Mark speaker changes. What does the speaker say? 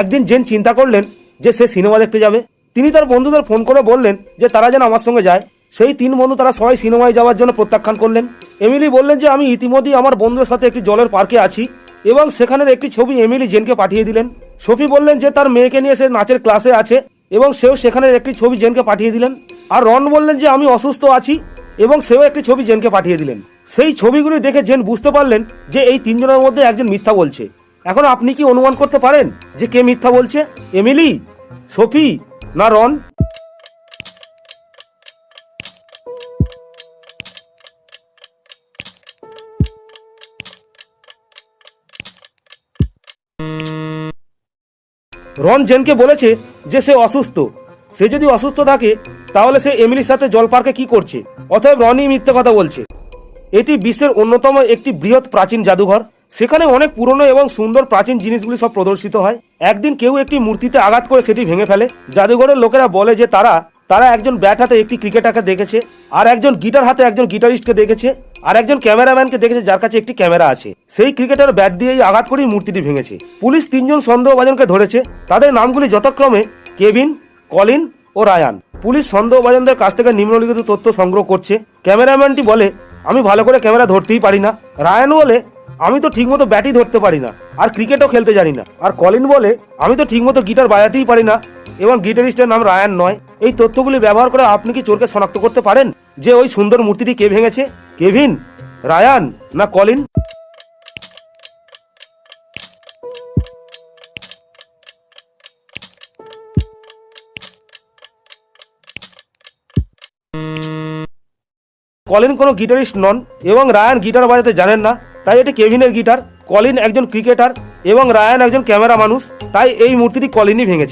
Speaker 1: একদিন জেন চিন্তা করলেন যে সে সিনেমা দেখতে যাবে। তিনি তার বন্ধুদের ফোন করে বললেন যে তারা যেন আমার সঙ্গে যায়। সেই তিন বন্ধু তারা সবাই সিনেমায় যাওয়ার জন্য প্রত্যাখ্যান করলেন। এমিলি বললেন যে আমি ইতিমধ্যেই আমার বন্ধুদের সাথে একটি জলের পার্কে আছি এবং সেখানের একটি ছবি এমিলি জেনকে পাঠিয়ে দিলেন। সফি বললেন যে তার মেয়েকে নিয়ে সে নাচের ক্লাসে আছে এবং সেও সেখানের একটি ছবি জেনকে পাঠিয়ে দিলেন। আর রন বললেন যে আমি অসুস্থ আছি এবং সেও একটি ছবি জেনকে পাঠিয়ে দিলেন। সেই ছবিগুলি দেখে জেন বুঝতে পারলেন যে এই তিনজনের মধ্যে একজন মিথ্যা বলছে। এখন আপনি কি অনুমান করতে পারেন যে কে মিথ্যা বলছে? এমিলি? সোফি? না রন? রন জেনকে বলেছে যে সে অসুস্থ। সে যদি অসুস্থ থাকে, তাহলে সে এমিলির সাথে জল পার্কে কি করছে? অতএব রনই মিথ্যে কথা বলছে। এটি বিশ্বের অন্যতম একটি বৃহৎ প্রাচীন জাদুঘর। সেখানে অনেক পুরনো এবং সুন্দর প্রাচীন জিনিসগুলি সব প্রদর্শিত হয়। একদিন কেউ একটি মূর্তিতে আঘাত করে সেটি ভেঙে ফেলে। জাদুঘরের লোকেরা বলে যে তারা তারা একজন ব্যাট হাতে একটি ক্রিকেটারকে দেখেছে, আর একজন গিটার হাতে একজন গিটারিস্টকে দেখেছে, আর একজন ক্যামেরাম্যানকে দেখেছে যার কাছে একটি ক্যামেরা আছে। সেই ক্রিকেটার ব্যাট দিয়েই আঘাত করেই মূর্তিটি ভেঙেছে। পুলিশ তিনজন সন্দেহভাজনকে ধরেছে। তাদের নামগুলি যথাক্রমে কেভিন, কলিন ও রায়ান। পুলিশ সন্দেহভাজনদের কাছ থেকে নিম্নলিখিত তথ্য সংগ্রহ করছে। ক্যামেরাম্যানটি বলে, আমি ভালো করে ক্যামেরা ধরতেই পারি না। রায়ান বলে আমি তো ঠিকমতো ব্যাটই ধরতে পারি না, আর ক্রিকেটও খেলতে জানি না। আর কলিন বলে, আমি তো ঠিকমতো গিটার বাজাতেই পারি না। এবং গিটারিস্টের নাম রায়ান নয়। এই তথ্যগুলি ব্যবহার করে আপনি কি চোরকে শনাক্ত করতে পারেন? যে ওই সুন্দর মূর্তিটি কে ভেঙেছে? কেভিন? রায়ান? না কলিন? কলিন কোনো গিটারিস্ট নন, এবং রায়ান গিটার বাজাতে জানেন না। তাই এটি কেভিনের গিটার কলিন একজন ক্রিকেটার এবং রায়ান একজন ক্যামেরা মানুষ। তাই এই মূর্তিটি কলিনই ভেঙেছে।